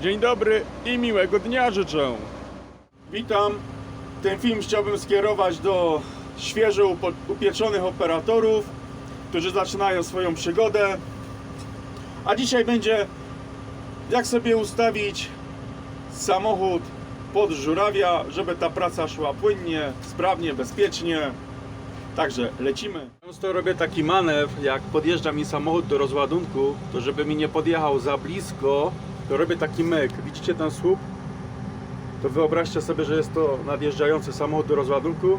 Dzień dobry i miłego dnia życzę. Witam. Ten film chciałbym skierować do świeżo upieczonych operatorów, którzy zaczynają swoją przygodę. A dzisiaj będzie jak sobie ustawić samochód pod żurawia, żeby ta praca szła płynnie, sprawnie, bezpiecznie. Także lecimy. Często robię taki manewr, jak podjeżdża mi samochód do rozładunku, to żeby mi nie podjechał za blisko, to robię taki myk. Widzicie ten słup? To wyobraźcie sobie, że jest to nadjeżdżający samochód do rozładunku.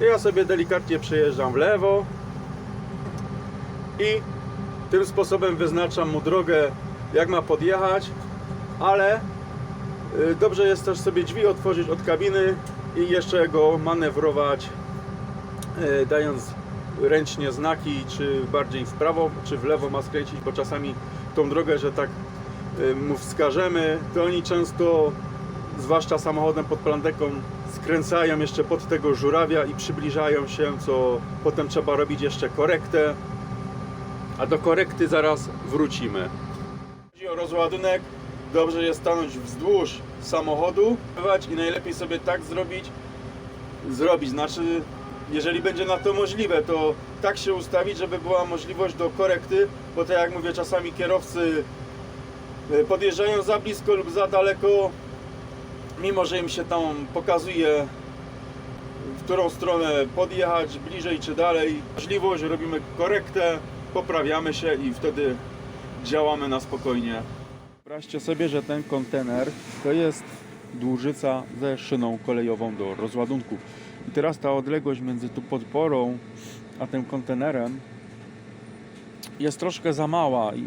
I ja sobie delikatnie przejeżdżam w lewo i tym sposobem wyznaczam mu drogę, jak ma podjechać, ale y, dobrze jest też sobie drzwi otworzyć od kabiny i jeszcze go manewrować e, dając ręcznie znaki, czy bardziej w prawo, czy w lewo ma skręcić, bo czasami tą drogę, że tak mu wskażemy, to oni często, zwłaszcza samochodem pod plandeką, skręcają jeszcze pod tego żurawia i przybliżają się, co potem trzeba robić jeszcze korektę, a do korekty zaraz wrócimy. Chodzi o rozładunek, dobrze jest stanąć wzdłuż samochodu i najlepiej sobie tak zrobić, zrobić. Znaczy, jeżeli będzie na to możliwe, to tak się ustawić, żeby była możliwość do korekty, bo tak jak mówię, czasami kierowcy podjeżdżają za blisko lub za daleko, mimo że im się tam pokazuje, w którą stronę podjechać, bliżej czy dalej. Możliwość, robimy korektę, poprawiamy się i wtedy działamy na spokojnie. Wyobraźcie sobie, że ten kontener to jest dłużyca ze szyną kolejową do rozładunku. I teraz ta odległość między tu podporą a tym kontenerem jest troszkę za mała. Yy,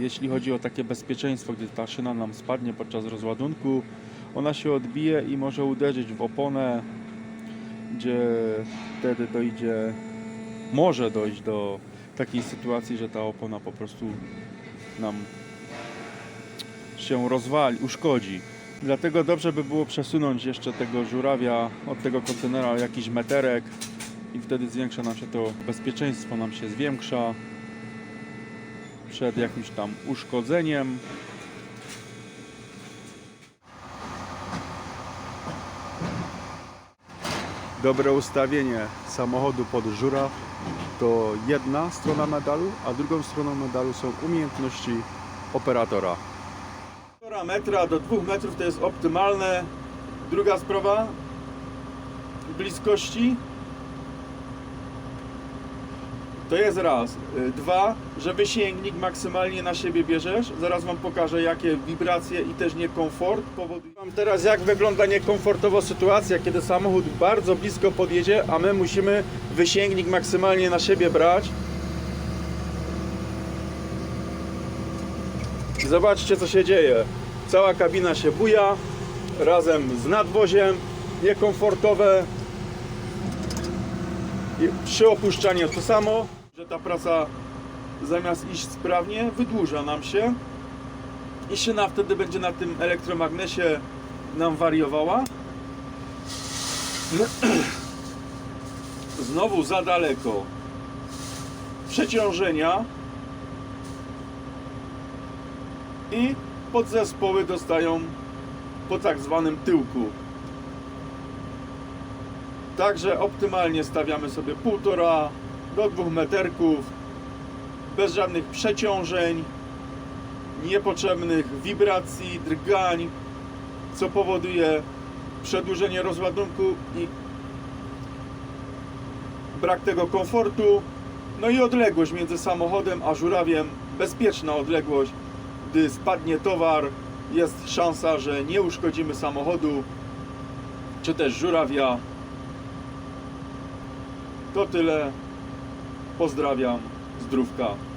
jeśli chodzi o takie bezpieczeństwo, gdy ta szyna nam spadnie podczas rozładunku, ona się odbije i może uderzyć w oponę, gdzie wtedy dojdzie, może dojść do takiej sytuacji, że ta opona po prostu nam się rozwali, uszkodzi. Dlatego dobrze by było przesunąć jeszcze tego żurawia od tego kontenera jakiś meterek i wtedy zwiększa nam się to bezpieczeństwo, nam się zwiększa przed jakimś tam uszkodzeniem. Dobre ustawienie samochodu pod żuraw to jedna strona medalu, a drugą stroną medalu są umiejętności operatora. 1,5 metra do 2 metrów to jest optymalne. Druga sprawa bliskości to jest raz. Y, Dwa, że wysięgnik maksymalnie na siebie bierzesz. Zaraz Wam pokażę jakie wibracje i też niekomfort powoduje. Wam teraz jak wygląda niekomfortowo sytuacja, kiedy samochód bardzo blisko podjedzie, a my musimy wysięgnik maksymalnie na siebie brać. Zobaczcie co się dzieje. Cała kabina się buja razem z nadwoziem. Niekomfortowe. I przy opuszczaniu to samo, że ta praca zamiast iść sprawnie, wydłuża nam się. I szyna wtedy będzie na tym elektromagnesie nam wariowała. Znowu za daleko. Przeciążenia i podzespoły dostają po tak zwanym tyłku. Także optymalnie stawiamy sobie 1,5 do 2 meterków bez żadnych przeciążeń, niepotrzebnych wibracji, drgań, co powoduje przedłużenie rozładunku i brak tego komfortu. No i odległość między samochodem a żurawiem, bezpieczna odległość, gdy spadnie towar, jest szansa, że nie uszkodzimy samochodu czy też żurawia. To tyle. Pozdrawiam. Zdrówka.